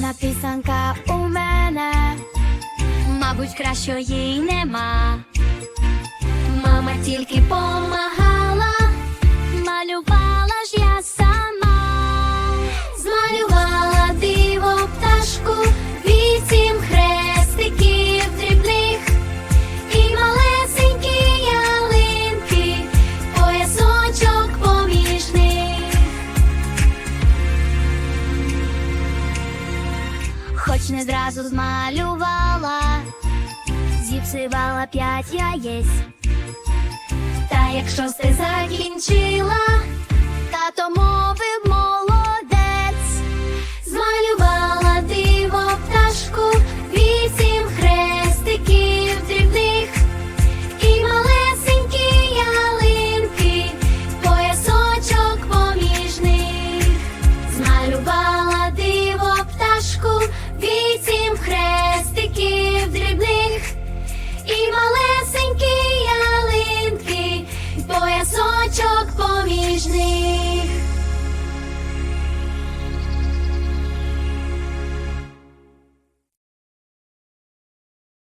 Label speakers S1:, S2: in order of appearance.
S1: Гарна пісанка у мене, мабуть, кращої нема, мама тільки по. Хоч не зразу змалювала, зіпсувала п'ять яєць. Та якщо мовив нежны